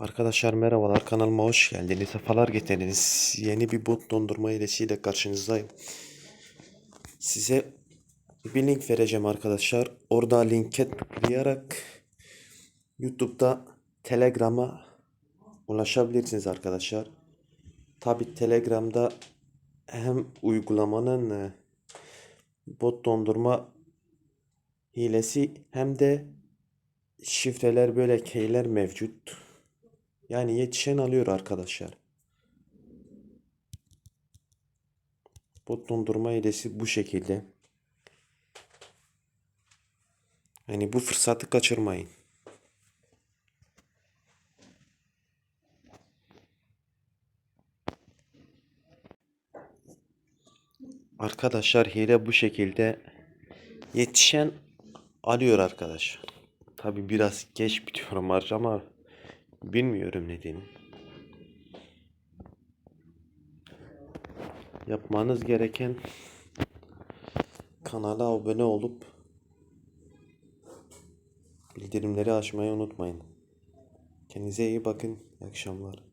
Arkadaşlar merhabalar kanalıma hoş geldiniz. Sefalar getirdiniz. Yeni bir bot dondurma hilesiyle karşınızdayım. Size bir link vereceğim arkadaşlar. Orada linke tıklayarak YouTube'da Telegram'a ulaşabilirsiniz arkadaşlar. Tabi Telegram'da hem uygulamanın e, bot dondurma hilesi hem de şifreler böyle keyler mevcut. Yani yetişen alıyor arkadaşlar. Bot dondurma hilesi bu şekilde. Yani bu fırsatı kaçırmayın. Arkadaşlar hile bu şekilde yetişen alıyor arkadaş. Tabi biraz geç bitiyor maç ama bilmiyorum nedeni. Yapmanız gereken kanala abone olup bildirimleri açmayı unutmayın. Kendinize iyi bakın. İyi akşamlar.